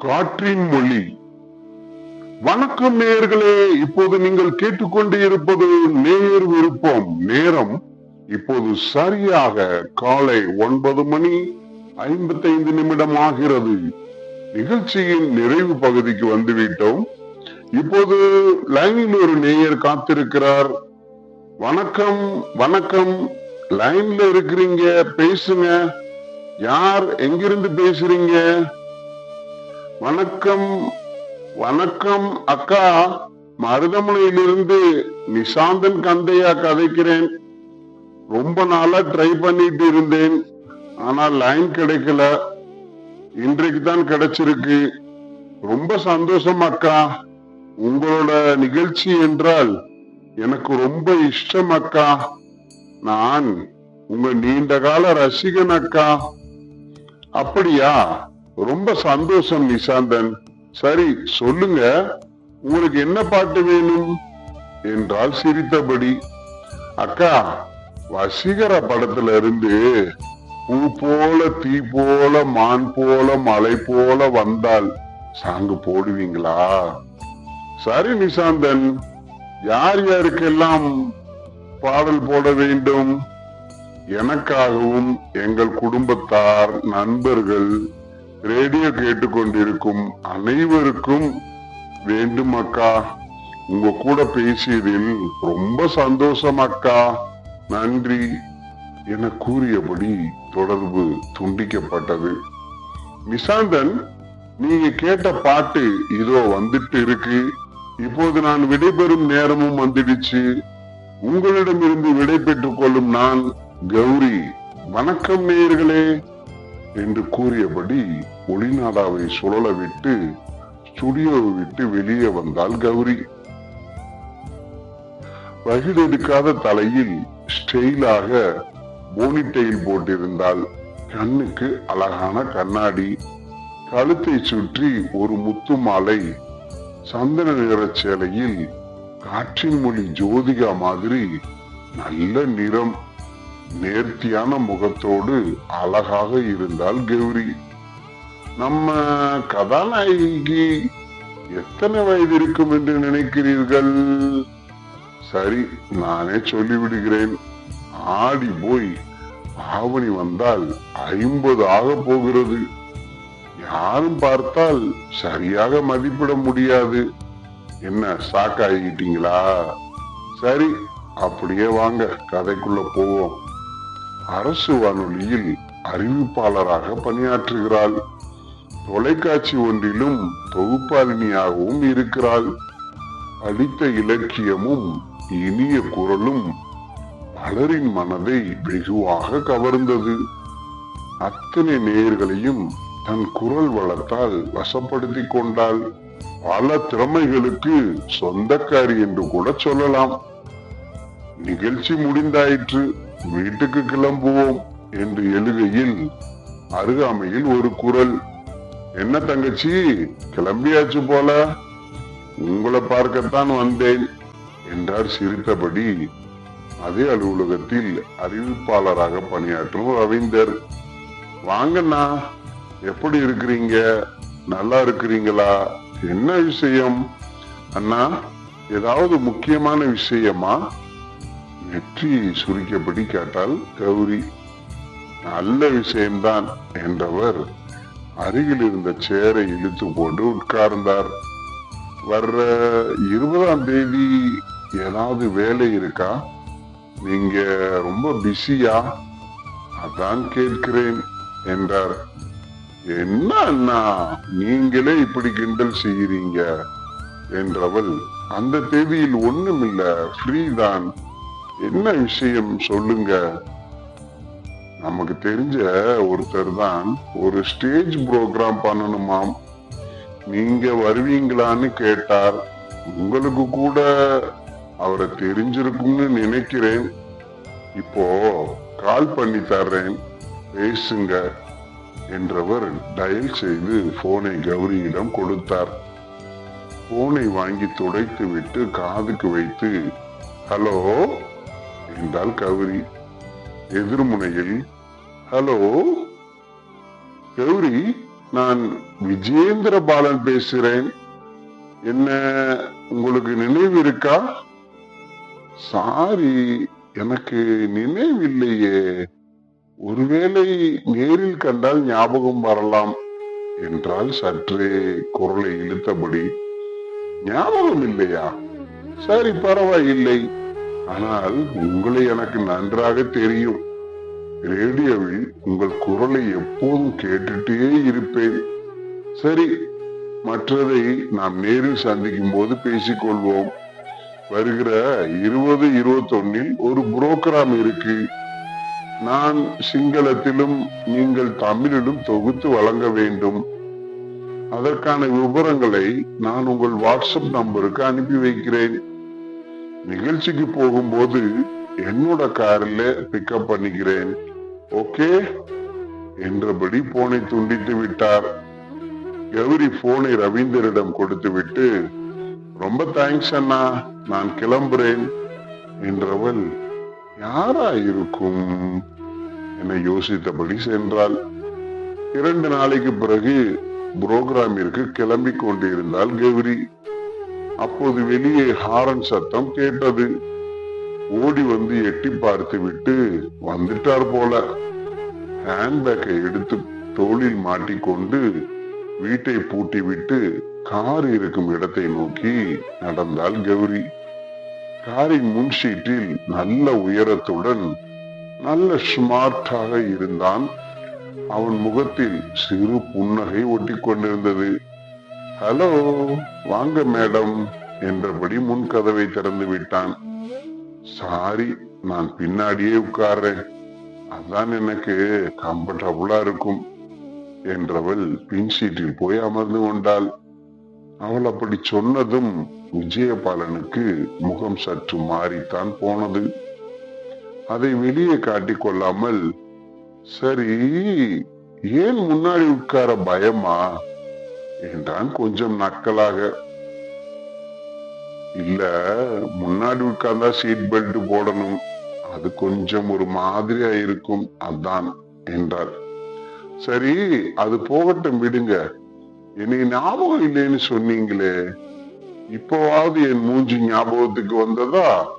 காற்றின் மொழி. வணக்கம் நேயர்களே இப்போது நீங்கள் கேட்டுக்கொண்டு இருப்பது நேயர் விருப்பம். நேரம் இப்போது சரியாக காலை ஒன்பது மணி ஐம்பத்தைந்து நிமிடம் ஆகிறது. நிகழ்ச்சியின் நிறைவு பகுதிக்கு வந்துவிட்டோம். இப்போது லைனில் ஒரு நேயர் காத்திருக்கிறார். வணக்கம் வணக்கம். லைன்ல இருக்கிறீங்க பேசுங்க. யார் எங்கிருந்து பேசுறீங்க? வணக்கம் வணக்கம் அக்கா. மருதமலையிலிருந்து நிசாந்தன் கந்தையா கதைக்கிறேன். ரொம்ப நாளா ட்ரை பண்ணிட்டு இருந்தேன். ஆனா லைன் கிடைக்கல. இன்றைக்கு தான் கிடைச்சிருக்கு. ரொம்ப சந்தோஷம் அக்கா. உங்களோட நிகழ்ச்சி என்றால் எனக்கு ரொம்ப இஷ்டம் அக்கா. நான் உங்க நீண்ட கால ரசிகன் அக்கா. அப்படியா? ரொம்ப சந்தோஷம் நிசாந்தன். சரி சொல்லுங்க. உங்களுக்கு என்ன பாட்டு வேணும்? என்றால் சிரித்தபடி. அக்கா வசீகர படத்துல இருந்து பூ போல தீ போல மான் போல மலை போல வந்தால் சாங்கு போடுவீங்களா? சரி நிசாந்தன் யார் யாருக்கெல்லாம் பாடல் போட வேண்டும்? எனக்காகவும் எங்கள் குடும்பத்தார் நண்பர்கள் ரேடியோ கேட்டுக்கொண்டிருக்கும் அனைவருக்கும் வேண்டும் அக்கா. உங்க கூட பேசியதில் ரொம்ப சந்தோஷம் அக்கா. நன்றி. என கூறியபடி தொடர்பு துண்டிக்கப்பட்டது. நிசாந்தன் நீங்க கேட்ட பாட்டு இதோ வந்துட்டு இருக்கு இப்போது நான் விடைபெறும் நேரமும் வந்துடுச்சு. உங்களிடமிருந்து விடை பெற்றுக் கொள்ளும் நான் கௌரி. வணக்கம் நேயர்களே. என்று கூறியபடி ஒளிநாடாவை சுழல விட்டு ஸ்டுடியோவை விட்டு வெளியே வந்தாள் கௌரி. வகிடெடுக்காத தலையில் ஸ்டெயிலாக போனிட்டையில் போட்டிருந்தாள். கண்ணுக்கு அழகான கண்ணாடி. கழுத்தை சுற்றி ஒரு முத்து மாலை. சந்தன நிற சேலையில் காற்றின் மொழி ஜோதிகா மாதிரி நல்ல நிறம். நேர்த்தியான முகத்தோடு அழகாக இருந்தால் கௌரி. நம்ம கதாநாயகிக்கு எத்தனை வயது இருக்கும் என்று நினைக்கிறீர்கள்? சரி நானே சொல்லிவிடுகிறேன். ஆடி போய் ஆவணி வந்தால் ஐம்பது ஆக போகிறது. யாரும் பார்த்தால் சரியாக மதிப்பிட முடியாது. என்ன சாக்காகிட்டீங்களா சரி அப்படியே வாங்க கதைக்குள்ள போவோம். அரசு வானொலியில் அறிவிப்பாளராக பணியாற்றுகிறாள். தொலைக்காட்சி ஒன்றிலும் தொகுப்பாளினியாகவும் இருக்கிறாள். படித்த இலக்கியமும் இனிய குரலும் பலரின் மனதை வெகுவாக கவர்ந்தது. அத்தனை நேயர்களையும் தன் குரல் வளத்தால் வசப்படுத்திக் கொண்டாள். பல திறமைகளுக்கு சொந்தக்காரி என்று கூட சொல்லலாம். நிகழ்ச்சி முடிந்தாயிற்று. வீட்டுக்கு கிளம்புவோம் என்று எழுகையில் அருகாமையில் ஒரு குரல். என்ன தங்கச்சி கிளம்பியாச்சு போல? உங்களை பார்க்கத்தான் வந்தேன் என்றார் சிரித்தபடி. அதே அலுவலகத்தில் அறிவிப்பாளராக பணியாற்றும் ரவீந்தர். வாங்கண்ணா எப்படி இருக்கிறீங்க? நல்லா இருக்கிறீங்களா? என்ன விஷயம்? அண்ணா ஏதாவது முக்கியமான விஷயமா? நெற்றி சுருக்கியபடி கேட்டால் கௌரி நல்ல விஷயம்தான் என்றவர் அருகில் இருந்த சேரை இழுத்து போட்டு உட்கார்ந்தார். வர்ற இருபதாம் தேதி ஏதாவது வேலை இருக்கா? நீங்க ரொம்ப பிஸியா? அதான் கேட்கிறேன் என்றார். என்ன அண்ணா நீங்களே இப்படி கிண்டல் செய்கிறீங்க? என்றவள் அந்த தேதியில் ஒண்ணுமில்ல ஃப்ரீ தான். என்ன விஷயம் சொல்லுங்க? நமக்கு தெரிஞ்ச ஒருத்தர் தான் ஒரு ஸ்டேஜ் ப்ரோக்ராம் பண்ணணுமாம் நீங்க வருவீங்களான்னு கேட்டார். உங்களுக்கு கூட அவரை தெரிஞ்சிருக்கும்னு நினைக்கிறேன். இப்போ கால் பண்ணி தர்றேன். பேசுங்க என்றவர் டயல் செய்து போனை கௌரியிடம் கொடுத்தார். போனை வாங்கி துடைத்து விட்டு காதுக்கு வைத்து ஹலோ? என்றாள் கௌரி. எதிர்முனையில் ஹலோ கௌரி நான் விஜேந்திர பாலன் பேசுறேன். என்ன உங்களுக்கு நினைவு இருக்கா? சாரி எனக்கு நினைவில்லையே. ஒருவேளை நேரில் கண்டால் ஞாபகம் வரலாம் என்றால் சற்றே குரலை இழுத்தபடி. ஞாபகம் இல்லையா? சரி பரவாயில்லை. ஆனால் உங்களை எனக்கு நன்றாக தெரியும். ரேடியோவில் உங்கள் குரலை எப்போதும் கேட்டுட்டே இருப்பேன். சரி மற்றதை நாம் நேரில் சந்திக்கும் போது பேசிக்கொள்வோம். வருகிற இருபது இருபத்தொன்னில் ஒரு புரோகிராம் இருக்கு. நான் சிங்களத்திலும் நீங்கள் தமிழிலும் தொகுத்து வழங்க வேண்டும். அதற்கான விவரங்களை நான் உங்கள் வாட்ஸ்அப் நம்பருக்கு அனுப்பி வைக்கிறேன். நிகழ்ச்சிக்கு போகும்போது என்னோட காரில் பிக்கப் பண்ணிக்கிறேன். ஓகே என்றபடி போனை துண்டித்து விட்டார். கௌரி போனை ரவீந்தரிடம் கொடுத்து விட்டு ரொம்ப தேங்க்ஸ் அண்ணா நான் கிளம்புறேன். என்றவள் யாரா இருக்கும்? என யோசித்தபடி சென்றாள். இரண்டு நாளைக்கு பிறகு புரோகிராமிற்கு கிளம்பி கொண்டிருந்தாள் கௌரி. அப்போது வெளியே ஹாரன் சத்தம் கேட்டது. ஓடி வந்து எட்டி பார்த்து விட்டு வந்துட்டார் போல. ஹேண்ட்பேக்கை எடுத்து தோளில் மாட்டிக்கொண்டு வீட்டை பூட்டி விட்டு கார் இருக்கும் இடத்தை நோக்கி நடந்தாள் கௌரி. காரின் முன்சீட்டில் நல்ல உயரத்துடன் நல்ல ஸ்மார்ட்டாக இருந்தான். அவன் முகத்தில் சிறு புன்னகை ஒட்டி கொண்டிருந்தது ஹலோ வாங்க மேடம் என்றபடி முன் கதவை திறந்து விட்டான். சாரி நான் பின்னாடியே உட்கார்றேன். அதான் எனக்கு கம்ஃபர்டபுளா இருக்கும் என்றவள் பின் சீட்டில் போய் அமர்ந்து கொண்டாள். அவள் அப்படி சொன்னதும் விஜயபாலனுக்கு முகம் சற்று மாறித்தான் போனது. அதை வெளியே காட்டிக் கொள்ளாமல் சரி ஏன் முன்னாடி உட்கார பயமா? என்றான். கொஞ்சம் நக்கலாக. இல்ல முன்னாடி உட்கார்ந்தா சீட் பெல்ட் போடணும். அது கொஞ்சம் ஒரு மாதிரியா இருக்கும். அதான் என்றார். சரி அது போகட்டும் விடுங்க. என்னை ஞாபகம் இல்லைன்னு சொன்னீங்களே. இப்போவாவது என் மூஞ்சி ஞாபகத்துக்கு வந்ததா?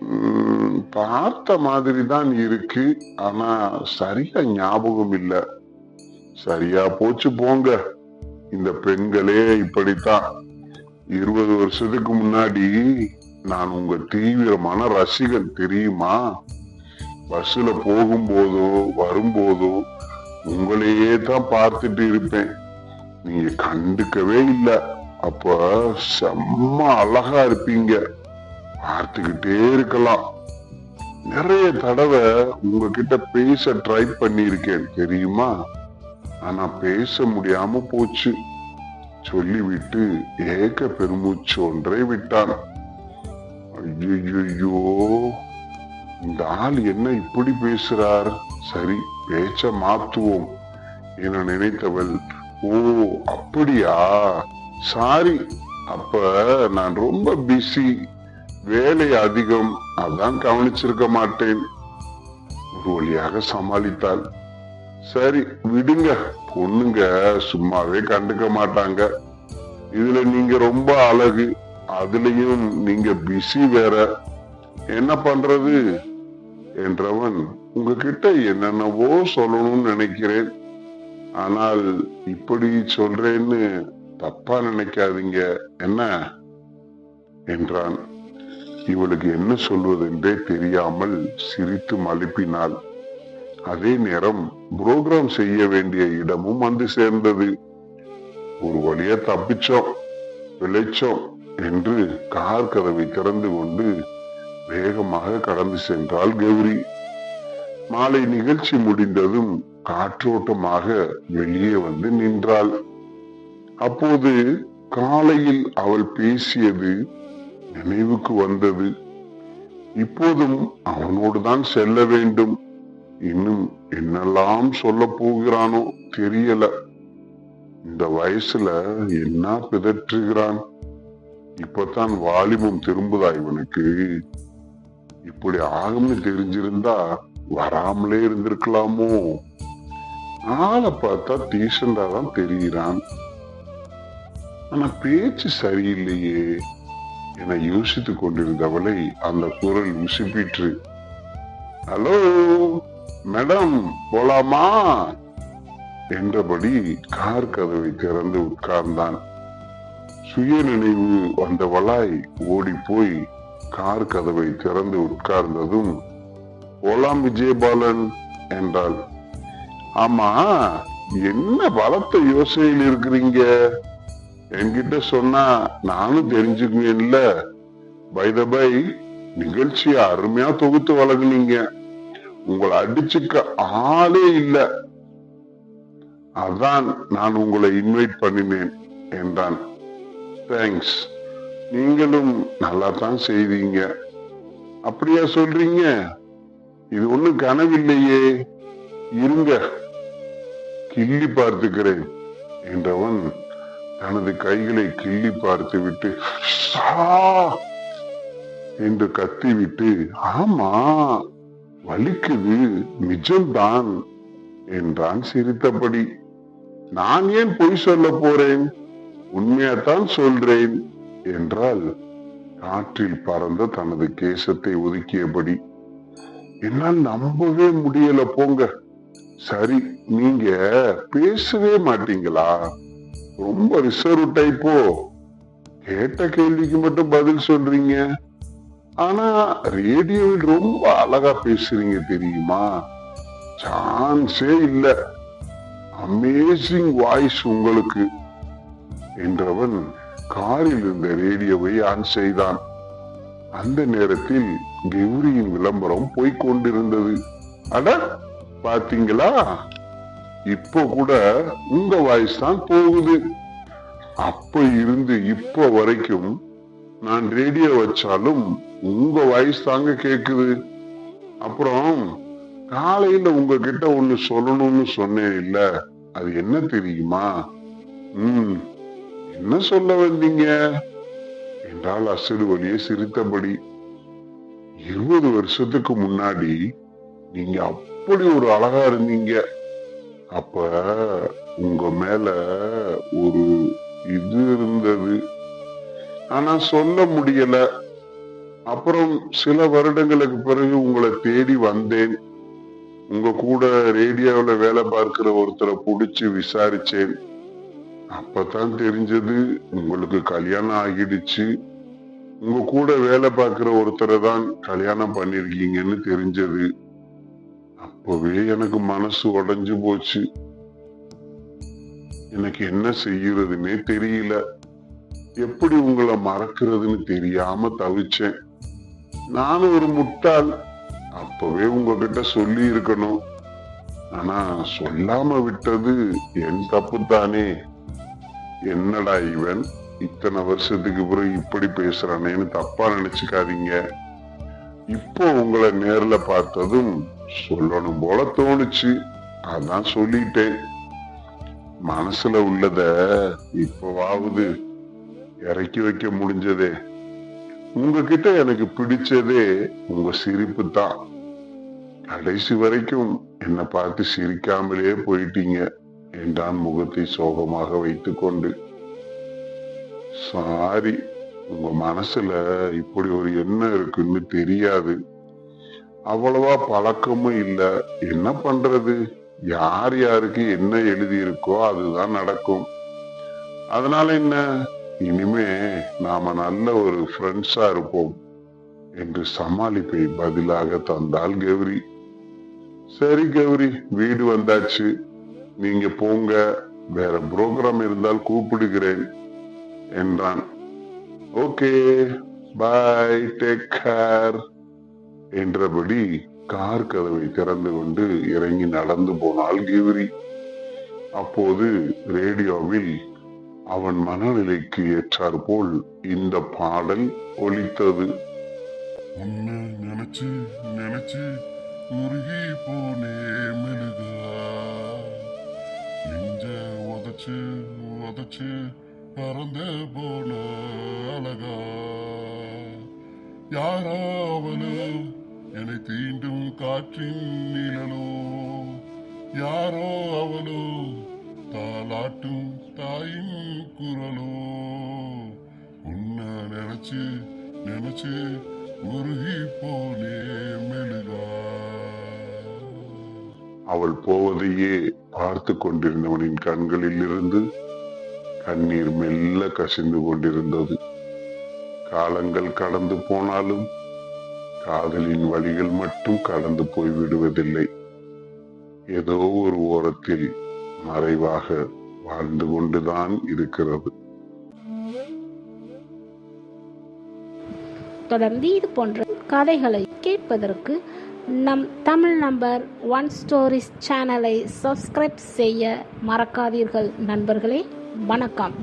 உம், பார்த்த மாதிரி தான் இருக்கு. ஆனா சரியா ஞாபகம் இல்ல. சரியா போச்சு போங்க. இந்த பெண்களே இப்படித்தான். இருபது வருஷத்துக்கு முன்னாடி நான் உங்க தீவிரமான ரசிகன் தெரியுமா? பஸ்ல போகும்போதோ வரும்போதோ உங்களையே தான் பார்த்துட்டு இருப்பேன். நீங்க கண்டுக்கவே இல்லை. அப்ப செம்ம அழகா இருப்பீங்க. பார்த்துக்கிட்டே இருக்கலாம். நிறைய தடவை உங்ககிட்ட பேச ட்ரை பண்ணியிருக்கேன் தெரியுமா? ஆனா பேச முடியாம போச்சு. சொல்லிவிட்டு ஏக பெருமூச்சு ஒன்றை விட்டான். ஐயோ இந்த ஆள் என்ன இப்படி பேசுறார்? சரி பேச்ச மாத்துவோம் என நினைத்தவள் ஓ அப்படியா? சாரி அப்ப நான் ரொம்ப பிஸி. வேலை அதிகம் அதான் கவனிச்சிருக்க மாட்டேன். ஒரு வழியாக சமாளித்தாள். சரி விடுங்க. பொண்ணுங்க சும்மாவே கண்டுக்க மாட்டாங்க. இதுல நீங்க ரொம்ப அழகு அதுலயும் நீங்க பிஸி வேற. என்ன பண்றது? என்றவன் உங்ககிட்ட என்னென்னவோ சொல்லணும்னு நினைக்கிறேன். ஆனால் இப்படி சொல்றேன்னு தப்பா நினைக்காதீங்க. என்ன? என்றான். இவளுக்கு என்ன சொல்வதென்றே தெரியாமல் சிரித்து மழுப்பினாள். அதே நேரம் புரோகிராம் செய்ய வேண்டிய இடமும் வந்து சேர்ந்தது. ஒரு வழியா தப்பிச்சோம் பிழைச்சோம் என்று கார் கதவை திறந்து கொண்டு வேகமாக கடந்து சென்றாள் கௌரி. மாலை நிகழ்ச்சி முடிந்ததும் காற்றோட்டமாக வெளியே வந்து நின்றாள். அப்போது காலையில் அவள் பேசியது நினைவுக்கு வந்தது. இப்போதும் அவனோடு தான் செல்ல வேண்டும். இன்னும் என்னெல்லாம் சொல்ல போகிறானோ தெரியல. இந்த வயசுல என்ன பிதற்றுகிறான்? இப்பதான் வாலிபம் திரும்புதா இவனுக்கு? இப்படி ஆகும்னு தெரிஞ்சிருந்தா வராமலே இருந்திருக்கலாமோ? ஆளை பார்த்தா டீசெண்டா தான் தெரிகிறான். ஆனா பேச்சு சரியில்லையே. என யோசித்துக் கொண்டிருந்தவளை அந்த குரல் உசுப்பிற்று. ஹலோ? மேடம் போலாமா? என்றபடி கார் கதவை திறந்து உட்கார்ந்தான். சுய நினைவு வந்தவளாய் ஓடி போய் கார் கதவை திறந்து உட்கார்ந்ததும் போலாம் விஜயபாலன் என்றாள். ஆமா என்ன பலத்த யோசனையில் இருக்கிறீங்க? என்கிட்ட சொன்னா நானும் தெரிஞ்சுக்குவேன்ல. பை த பை நிகழ்ச்சியை அருமையா தொகுத்து வழங்குனீங்க. உங்களை அடிச்சுக்க ஆளே இல்ல. அதான் நான் உங்களை இன்வைட் பண்ணினேன் என்றான். தேங்க்ஸ் நீங்களும் நல்லா தான் செய்வீங்க அப்படியா சொல்றீங்க? இது ஒண்ணும் கனவில்லையே. இருங்க. கிள்ளி பார்த்துக்கிறேன் என்றவன் தனது கைகளை கிள்ளி பார்த்து விட்டு என்று கத்திவிட்டு ஆமா வலிக்குது நிஜம்தான் என்றான் சிரித்தபடி. நான் ஏன் பொய் சொல்ல போறேன்? உண்மையாத்தான் சொல்றேன் என்றால் காற்றில் பறந்த தனது கேசத்தை ஒதுக்கியபடி. என்னால் நம்பவே முடியல போங்க. சரி நீங்க பேசவே மாட்டீங்களா? ரொம்ப ரிசர்வ் டைப்போ கேட்ட கேள்விக்கு மட்டும் பதில் சொல்றீங்க? ஆனா ரேடியோவில் ரொம்ப அழகா பேசுறீங்க தெரியுமா? சான்ஸே இல்ல. அமேசிங் வாய்ஸ் உங்களுக்கு. என்றவன் காரில் இருந்த ரேடியோவை ஆன் செய்தான். அந்த நேரத்தில் கெவுரியின் விளம்பரம் போய்கொண்டிருந்தது அட பாத்தீங்களா? இப்போ கூட உங்க வாய்ஸ் தான் போகுது. அப்ப இருந்து இப்போ வரைக்கும் நான் ரேடியோ வச்சாலும் உங்க வாய்ஸ் தாங்க கேக்குது. அப்புறம் காலையில உங்ககிட்ட ஒண்ணு சொல்லணும்னு சொன்னேன் இல்ல அது என்ன தெரியுமா? உம் என்ன சொல்ல வந்தீங்க? என்றால் அசடு வழியே சிரித்தபடி. இருபது வருஷத்துக்கு முன்னாடி நீங்க அப்படி ஒரு அழகா இருந்தீங்க. அப்ப உங்க மேல ஒரு இது இருந்தது. ஆனா சொல்ல முடியல. அப்புறம் சில வருடங்களுக்கு பிறகு உங்களை தேடி வந்தேன். உங்க கூட ரேடியோவில் வேலை பார்க்கிற ஒருத்தரை பிடிச்சி விசாரிச்சேன். அப்பதான் தெரிஞ்சது உங்களுக்கு கல்யாணம் ஆகிடுச்சு. உங்க கூட வேலை பார்க்கிற ஒருத்தரை தான் கல்யாணம் பண்ணிருக்கீங்கன்னு தெரிஞ்சது. அப்பவே எனக்கு மனசு உடஞ்சு போச்சு. எனக்கு என்ன செய்யறதுன்னே தெரியல. எப்படி உங்களை மறக்கிறதுன்னு தெரியாம தவிச்சேன். நானும் ஒரு முட்டாள். அப்பவே உங்ககிட்ட சொல்லி இருக்கணும். ஆனா சொல்லாம விட்டது என் தப்பு தானே என்னடா இவன்? இத்தனை வருஷத்துக்கு பிறகு இப்படி பேசுறானேன்னு தப்பா நினைச்சுக்காதீங்க. இப்போ உங்களை நேர்ல பார்த்ததும் சொல்லணும் போல தோணுச்சு. அதான் சொல்லிட்டேன். மனசுல உள்ளத இப்பவாவது இறக்கி வைக்க முடிஞ்சதே. உங்ககிட்ட எனக்கு பிடிச்சதே உங்க சிரிப்பு தான். கடைசி வரைக்கும் என்னை பார்த்து சிரிக்காமலே போயிட்டீங்க. என்றான் முகத்தை சோகமாக வைத்து கொண்டு சாரி உங்க மனசுல இப்படி ஒரு எண்ணம் இருக்குன்னு தெரியாது. அவ்வளவா பழக்கமும் இல்ல. என்ன பண்றது? யார் யாருக்கு என்ன எழுதி இருக்கோ அதுதான் நடக்கும். அதனால என்ன? இனிமே நாம நல்ல ஒரு ஃப்ரெண்ட்ஸா இருப்போம் என்று சமாளிப்பை பதிலாக தந்தாள் கௌரி சரி கௌரி வீடு வந்தாச்சு. நீங்க போங்க. வேற புரோகிராம் இருந்தால் கூப்பிடுகிறேன் என்றான். ஓகே பாய் டேக் கேர் என்றபடி கார் கதவை திறந்து கொண்டு இறங்கி நடந்து போனாள் கௌரி அப்போது ரேடியோவில் அவன் மனநிலைக்கு ஏற்றார் போல் இந்த பாடல் ஒலித்தது. உன்னை நினைச்சு நினைச்சு உருகி போனே மெழுகா நெஞ்ச உதச்சு உதச்சு போன அழகா. யாராவனோ என்னை தீண்டும் காற்றின் நிழலோ. யாரோ அவனோ தாலாட்டும் தாயின் குரலோ. உன்ன நினைச்சு நினைச்சு உருகி போனே மெழுகா. அவள் போவதையே பார்த்து கொண்டிருந்தவனின் கண்களில் இருந்து கண்ணீர் மெல்ல கசிந்து கொண்டிருந்தது. காலங்கள் கடந்து போனாலும் காதலின் வழிகள் மட்டும் கடந்து போய் விடுவதில்லை. ஏதோ ஒரு ஓரத்தில் மறைவாக வாழ்ந்து கொண்டுதான் இருக்கிறது. தொடர்ந்து இது போன்ற கதைகளை கேட்பதற்கு நம் தமிழ் நம்பர் ஒன் ஸ்டோரிஸ் சேனலை சப்ஸ்கிரைப் செய்ய மறக்காதீர்கள் நண்பர்களே. வணக்கம்.